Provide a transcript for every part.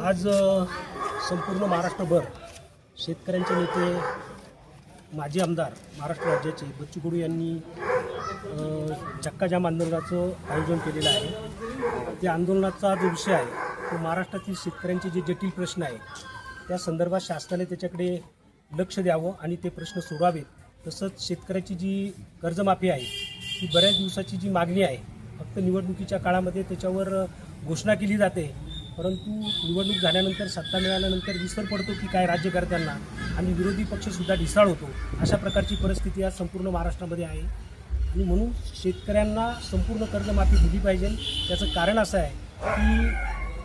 आज संपूर्ण महाराष्ट्रभर शेतकऱ्यांचे नेते माजी आमदार महाराष्ट्र राज्याचे बच्चू कडू यांनी चक्काजाम आंदोलनाचं आयोजन केलेलं आहे. त्या आंदोलनाचा जो विषय आहे तो महाराष्ट्रातील शेतकऱ्यांचे जे जटिल प्रश्न आहे त्या संदर्भात शासनाने त्याच्याकडे लक्ष द्यावं आणि ते प्रश्न सोडवावेत. तसंच शेतकऱ्याची जी कर्जमाफी आहे ती बऱ्याच दिवसाची जी मागणी आहे फक्त निवडणुकीच्या काळामध्ये त्याच्यावर घोषणा केली जाते. परंतु निवडणूक झाल्यानंतर सत्ता मिळाल्यानंतर विसर पडतो की काय राज्यकर्त्यांना. आणि विरोधी पक्षसुद्धा ढिसाळ होतो. अशा प्रकारची परिस्थिती आज संपूर्ण महाराष्ट्रामध्ये आहे. आणि म्हणून शेतकऱ्यांना संपूर्ण कर्जमाफी दिली पाहिजे. त्याचं कारण असं आहे की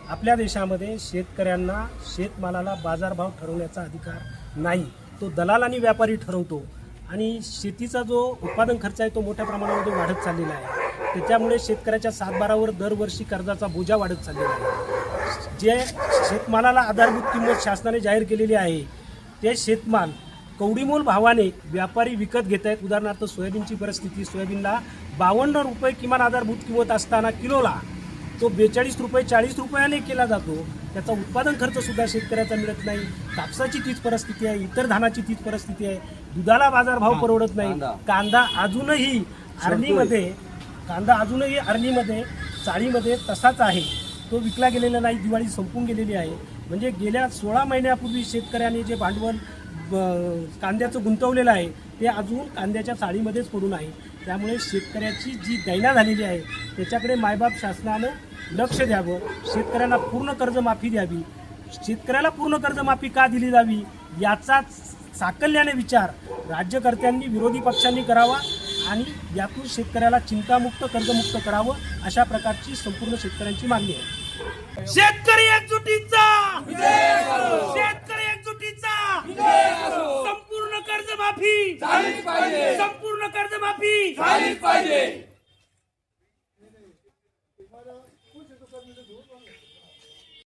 आपल्या देशामध्ये शेतकऱ्यांना शेतमालाला बाजारभाव ठरवण्याचा अधिकार नाही. तो दलाल आणि व्यापारी ठरवतो. आणि शेतीचा जो उत्पादन खर्च आहे तो मोठ्या प्रमाणामध्ये वाढत चाललेला आहे. त्याच्यामुळे शेतकऱ्याच्या सातबारावर दरवर्षी कर्जाचा बोजा वाढत चाललेला आहे. जे शेतमालाला आधारभूत किंमत शासनाने जाहीर केलेली आहे ते शेतमाल कवडीमोल भावाने व्यापारी विकत घेत आहेत. उदाहरणार्थ सोयाबीनची परिस्थिती सोयाबीनला बावन्न रुपये किमान आधारभूत किंमत असताना किलोला तो बेचाळीस रुपये चाळीस रुपयाने केला जातो. त्याचा उत्पादन खर्च सुद्धा शेतकऱ्याचा मिळत नाही. कापसाची तीच परिस्थिती आहे इतर धानाची तीच परिस्थिती आहे. दुधाला बाजारभाव परवडत नाही. कांदा. अजूनही आर्नीमध्ये कांदा अजूनही आर्नीमध्ये चाळीमध्ये तसाच आहे. तो विकला गेलेला नाही दिवाळी संपून गेलेली आहे. म्हणजे गेल्या सोळा महिन्यापूर्वी शेतकऱ्याने जे भांडवल ब- कांद्याचं गुंतवलेलं आहे ते अजून कांद्याच्या चाळीमध्येच पडून आहे. त्यामुळे शेतकऱ्याची जी दैना झालेली आहे त्याच्याकडे मायबाप शासनानं लक्ष द्यावं शेतकऱ्यांना पूर्ण कर्जमाफी द्यावी. शेतकऱ्याला पूर्ण कर्जमाफी का दिली जावी याचा साकल्याने विचार राज्यकर्त्यांनी विरोधी पक्षांनी करावा. आणि यातून शेतकऱ्याला चिंतामुक्त कर्जमुक्त करावं अशा प्रकारची संपूर्ण शेतकऱ्यांची मागणी आहे. शेतकरी एकजुटीचा! शेतकरी एकजुटीचा! संपूर्ण कर्जमाफी! संपूर्ण कर्जमाफी!